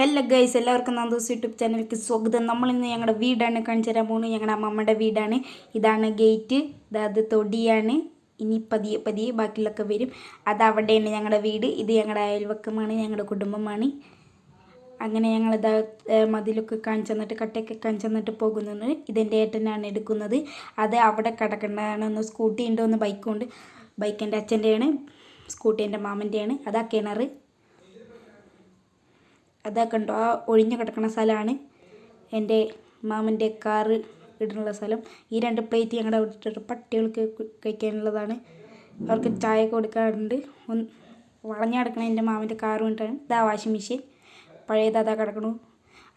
Hello guys എല്ലാവർക്കും Nandu's YouTube ചാനലിലേക്ക് സ്വാഗതം. നമ്മളിന്ന് ഞങ്ങളുടെ വീടാണ് കാണിച്ചു തരാൻ പോകുന്നത് ഞങ്ങളുടെ അമ്മമ്മയുടെ വീടാണ്. ഇതാണ് ഗേറ്റ്. അതായത് തൊടിയാണ്. ഇനി പതിയെ പതിയെ ബാക്കിയുള്ളൊക്കെ വരും. അത് അവിടെയാണ് ഞങ്ങളുടെ വീട്. ഇത് ഞങ്ങളുടെ അയൽവക്കമാണ് ഞങ്ങളുടെ കുടുംബമാണ്. അങ്ങനെ ഞങ്ങളിത് മതിലൊക്കെ കാണിച്ചു തന്നിട്ട് കട്ടയൊക്കെ കാണിച്ചു തന്നിട്ട് പോകുന്നത് ഇതെന്റെ ഏട്ടനാണ് എടുക്കുന്നത്. അത് അവിടെ കിടക്കേണ്ടതാണ് ഒന്ന് സ്കൂട്ടി ഉണ്ട് ഒന്ന് ബൈക്കുണ്ട്. ബൈക്ക് എന്റെ അച്ഛന്റെയാണ് സ്കൂട്ടി എന്റെ മാമന്റെയാണ് അതാ കിണർ അതാ കണ്ടോ ആ ഒഴിഞ്ഞു കിടക്കുന്ന സ്ഥലമാണ്. എന്റെ മാമന്റെ കാറ് ഇടുന്നുള്ള സ്ഥലം. ഈ രണ്ട് പ്ലേറ്റ് ഞങ്ങളുടെ ഇട്ടിട്ട് പട്ടികൾക്ക് കഴിക്കാനുള്ളതാണ്. അവർക്ക് ചായ കൊടുക്കാറുണ്ട്. ഒന്ന് വളഞ്ഞു കിടക്കണ എന്റെ മാമന്റെ കാറ് കൊണ്ടാണ്. ഇതാ വാഷിംഗ് മെഷീൻ പഴയത് അതാ കിടക്കണു.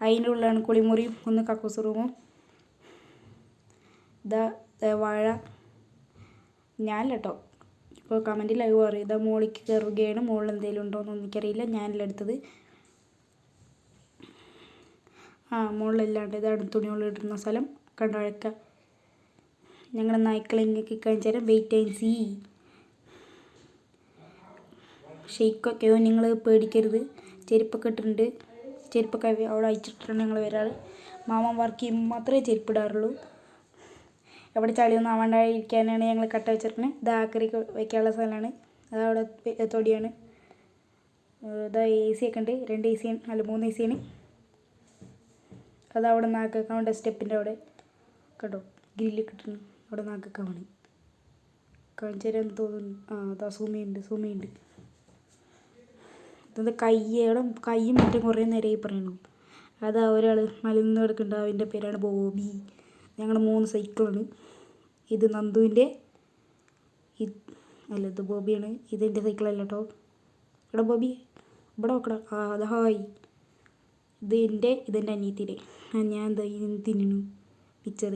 അതിന്റെ ഉള്ളിലാണ് കുളിമുറിയും ഒന്ന് കക്കൂസ് റൂമും ഇതാ വാഴ. ഞാൻ കേട്ടോ ഇപ്പോൾ കമന്റിൽ അത് പറയും. ഇതാ മോളിക്ക് കയറുകയാണ്. മുകളിൽ എന്തെങ്കിലും ഉണ്ടോ എന്ന് എനിക്കറിയില്ല. ഞാനല്ല എടുത്തത്. ആ മുകളിലില്ലാണ്ട് ഇതാണ് തുണികൾ ഇടുന്ന സ്ഥലം കണ്ടഴക്ക ഞങ്ങളുടെ നായ്ക്കളെ ഇങ്ങനെ കാണിച്ചു തരാം. വെയിറ്റ് ആൻഡ് സീ ഷെയ്ക്കൊക്കെയോ നിങ്ങൾ പേടിക്കരുത്. ചെരുപ്പൊക്കെ ഇട്ടിട്ടുണ്ട്. ചെരുപ്പൊക്കെ അവിടെ അയച്ചിട്ടാണ് ഞങ്ങൾ വരാറ്. മാമൻ വർക്ക് ചെയ്യുമ്പോൾ മാത്രമേ ചെരുപ്പിടാറുള്ളൂ. എവിടെ ചളിയൊന്നും ആവാണ്ടായിരിക്കാനാണ് ഞങ്ങൾ കട്ട വെച്ചിരിക്കുന്നത് ഇത് ആക്കറി വയ്ക്കാനുള്ള സ്ഥലമാണ്. അതവിടെ തൊടിയാണ്. ഇതാ എ സി ഒക്കെ ഉണ്ട്. രണ്ട് എ സി അല്ല മൂന്ന് എ സിയാണ് അത് അവിടെ നാക്കേക്കാൻ വേണ്ട സ്റ്റെപ്പിന്റെ അവിടെ കേട്ടോ ഗ്രില്ല് കിട്ടുന്നു അവിടെ നാക്കേക്കാൻ വേണം കാണിച്ചു തരാൻ തോന്നുന്നു. ആ അതാ സൂമിയുണ്ട് സൂമിയുണ്ട്. ഇത് കയ്യോടെ കയ്യും മറ്റും കുറേ നേരമായി പറയണു. അതാ ഒരാൾ മലിന്ന് കിടക്കുന്നുണ്ട്. അവന്റെ പേരാണ് ബോബി. ഞങ്ങൾ മൂന്ന് സൈക്കിളാണ്. ഇത് നന്ദുവിന്റെ അല്ല ഇത് ബോബിയാണ്. ഇതെന്റെ സൈക്കിളല്ല കേട്ടോ. എടാ ബോബി ഇവിടെ നോക്കടാ. ആ അത് ഹായ്. ഇത് എന്റെ ഇതെന്റെ അനിയത്തിയുടെ. ഞാൻ എന്താ തിന്നു പിക്ചർ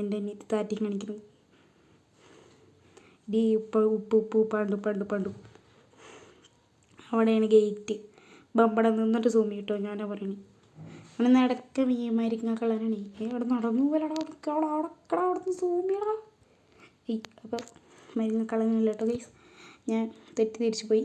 എന്റെ അനിയത്തി താറ്റി കാണിക്കുന്നു. ഡി ഉപ്പ് ഉപ്പ് ഉപ്പ് പണ്ടു പണ്ടു പണ്ടു. അവിടെയാണ് ഗേറ്റ്. ബമ്പട നിന്നിട്ട് സൂമി കിട്ടോ ഞാനാ പറയണേ. അങ്ങനെ നടക്ക മീമായിരിക്കുന്ന കളറാണ്. അവിടെ നടന്നു പോലടാ അവിടെ ഈ അപ്പോൾ മരുന്ന് കളഞ്ഞില്ല കേട്ടോ ഗൈസ് ഞാൻ തെറ്റി തിരിച്ചു പോയി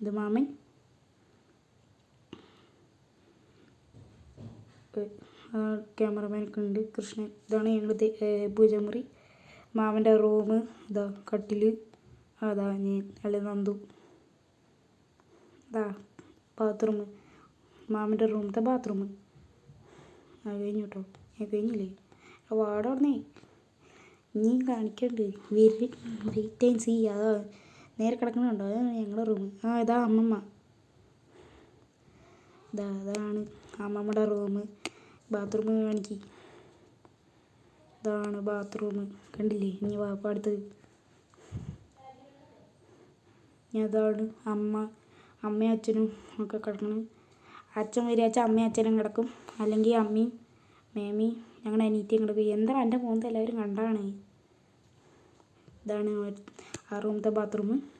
ഇത് മാമൻ. ക്യാമറമാനൊക്കെ ഉണ്ട്. കൃഷ്ണൻ ഇതാണ് ഞങ്ങൾ പൂജമുറി മാമന്റെ റൂം ഇതാ കട്ടിൽ അതാ ഞാൻ അല്ലെ നന്ദു. ഇതാ ബാത്റൂം മാമന്റെ റൂമത്തെ ബാത്റൂം അത് കഴിഞ്ഞു കേട്ടോ ഞാൻ കഴിഞ്ഞില്ലേ വാടോടനേ നീ കാണിക്കണ്ട്. വെയിറ്റ് ആൻഡ് നേരെ കിടക്കണുണ്ടോ? അതാണ് ഞങ്ങളുടെ റൂം ആ ഇതാ അമ്മമ്മ. ഇതാ അതാണ് അമ്മമ്മയുടെ റൂം ബാത്റൂം കാണിക്ക്. ഇതാണ് ബാത്റൂം കണ്ടില്ലേ? ഇനി വാപ്പ അടുത്തത്. അതാണ് അമ്മ അമ്മയും അച്ഛനും ഒക്കെ കിടക്കണം. അച്ഛൻ വരികച്ച അമ്മയും അച്ഛനും കിടക്കും. അല്ലെങ്കിൽ അമ്മയും മേമയും ഞങ്ങളുടെ അനീറ്റിയും കിടക്കും എന്താണ് എന്റെ പോകുന്നത് എല്ലാവരും കണ്ടാണ് ഇതാണ് ആ റൂമിലത്തെ ബാത്റൂം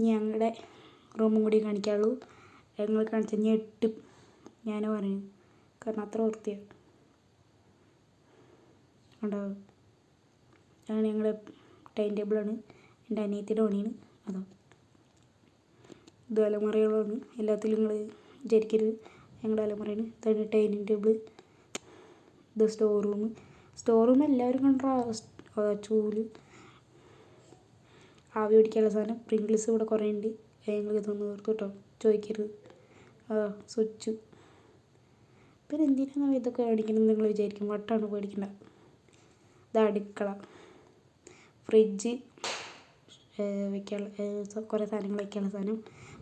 ഞങ്ങളുടെ റൂമും കൂടി കാണിക്കാനുള്ളൂ. ഞങ്ങൾ കാണിച്ച ഞെട്ട് ഞാൻ പറഞ്ഞു കാരണം അത്ര വൃത്തിയാണ് ഉണ്ടാവും അതാണ് ഞങ്ങളുടെ ടൈം ടേബിളാണ് എന്റെ അനിയത്തിന്റെ പണിയാണ്. അതോ. ഇത് അലമുറകളാണ്. എല്ലാത്തിലും നിങ്ങൾ വിചാരിക്കരുത്. ഞങ്ങളുടെ അലമുറയാണ്. ഇതാണ് ഡൈനിങ് ടേബിൾ ഇത് സ്റ്റോർ റൂം സ്റ്റോർ റൂം എല്ലാവരും കണ്ടാ? ചൂൽ. ആവി പിടിക്കാനുള്ള സാധനം. പ്രിങ്കിൾസ് ഇവിടെ കുറേ ഉണ്ട് ഞങ്ങൾ ഇതൊന്നും ഓർത്തു കേട്ടോ. ചോദിക്കരുത്. ആ സ്വിച്ച്. പിന്നെ എന്തിനാണ് ഇതൊക്കെ കാണിക്കുന്നത് നിങ്ങൾ വിചാരിക്കും. വട്ടാണ് പേടിക്കണ്ട ഇത് അടുക്കള. ഫ്രിഡ്ജ് വെക്കാനുള്ള കുറേ സാധനങ്ങൾ വെക്കാനുള്ള സാധനം.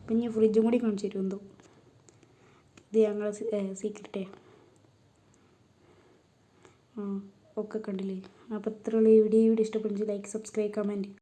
പിന്നെ ഫ്രിഡ്ജും കൂടി കാണിച്ചു തരും എന്തോ? ഇത് ഞങ്ങൾ സീക്രട്ടേ ആ. ഒക്കെ കണ്ടില്ലേ? അപ്പോൾ ഇത്രയുള്ള വീഡിയോ വീഡിയോ ഇഷ്ടപ്പെടുന്നെങ്കിൽ ലൈക്ക് സബ്സ്ക്രൈബ് കമന്റ്